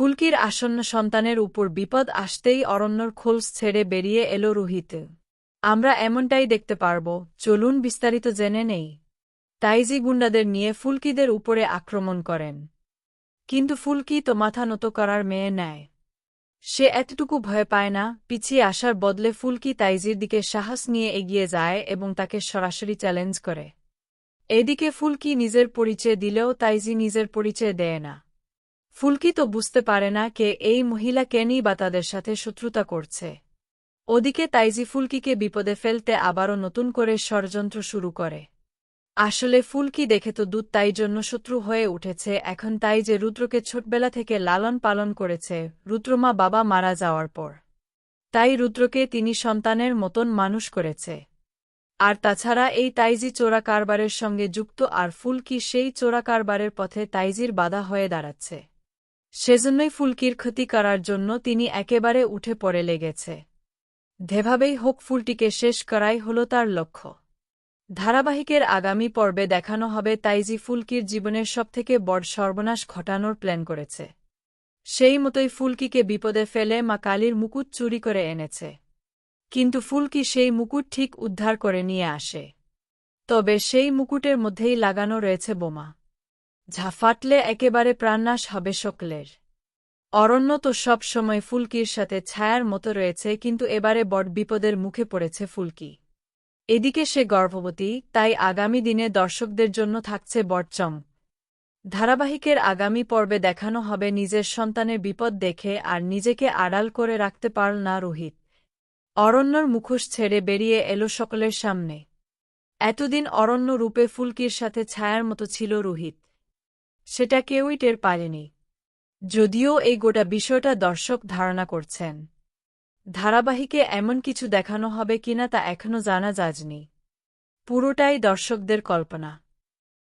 ফুলকির আসন্ন সন্তানের উপর বিপদ আসতেই অরণ্যর খোলস ছেড়ে বেরিয়ে এলো রুহিত। আমরা এমনটাই দেখতে পারব, চলুন বিস্তারিত জেনে নেই। তাইজি গুন্ডাদের নিয়ে ফুলকিদের উপরে আক্রমণ করেন। কিন্তু ফুলকি তো মাথা নত করার মেয়ে নেয়। সে এতটুকু ভয় পায় না, পিছিয়ে আসার বদলে ফুলকি তাইজির দিকে সাহস নিয়ে এগিয়ে যায় এবং তাকে সরাসরি চ্যালেঞ্জ করে। এদিকে ফুলকি নিজের পরিচয় দিলেও তাইজি নিজের পরিচয় দেয় না। ফুলকি তো বুঝতে পারে না কে এই মহিলা কেনই বা তাদের সাথে শত্রুতা করছে। ওদিকে তাইজি ফুলকিকে বিপদে ফেলতে আবারও নতুন করে ষড়যন্ত্র শুরু করে। আসলে ফুলকি দেখে তো দুধ তাই জন্য শত্রু হয়ে উঠেছে, এখন তাই যে রুদ্রকে ছোটবেলা থেকে লালন পালন করেছে, রুদ্রমা বাবা মারা যাওয়ার পর। তাই রুদ্রকে তিনি সন্তানের মতন মানুষ করেছে। আর তাছাড়া এই তাইজি চোরা কারবারের সঙ্গে যুক্ত আর ফুলকি সেই চোরা কারবারের পথে তাইজির বাধা হয়ে দাঁড়াচ্ছে। সেজন্যই ফুলকির ক্ষতি করার জন্য তিনি একেবারে উঠে পড়ে লেগেছে। ধেভাবেই হোক ফুলটিকে শেষ করাই হল তার লক্ষ্য। ধারাবাহিকের আগামী পর্বে দেখানো হবে তাইজি ফুলকির জীবনের সবথেকে বড় সর্বনাশ ঘটানোর প্ল্যান করেছে। সেই মতোই ফুলকিকে বিপদে ফেলে মা কালীর মুকুট চুরি করে এনেছে। কিন্তু ফুলকি সেই মুকুট ঠিক উদ্ধার করে নিয়ে আসে। তবে সেই মুকুটের মধ্যেই লাগানো রয়েছে বোমা। যা ফাটলে একেবারে প্রাণনাশ হবে সকলের। অরণ্য তো সব সময় ফুলকির সাথে ছায়ার মতো রয়েছে, কিন্তু এবারে বড় বিপদের মুখে পড়েছে ফুলকি। এদিকে সে গর্ভবতী, তাই আগামী দিনে দর্শকদের জন্য থাকছে বটচম ধারাবাহিকের আগামী পর্বে দেখানো হবে নিজের সন্তানের বিপদ দেখে আর নিজেকে আড়াল করে রাখতে পারল না রোহিত। অরণ্যর মুখোশ ছেড়ে বেরিয়ে এলো সকলের সামনে। এতদিন অরণ্য রূপে ফুলকির সাথে ছায়ার মতো ছিল রোহিত। সেটা কেউই টের পারেনি। যদিও এই গোটা বিষয়টা দর্শক ধারণা করছেন। ধারাবাহিকে এমন কিছু দেখানো হবে কিনা তা এখনও জানা যায়নি। পুরোটাই দর্শকদের কল্পনা।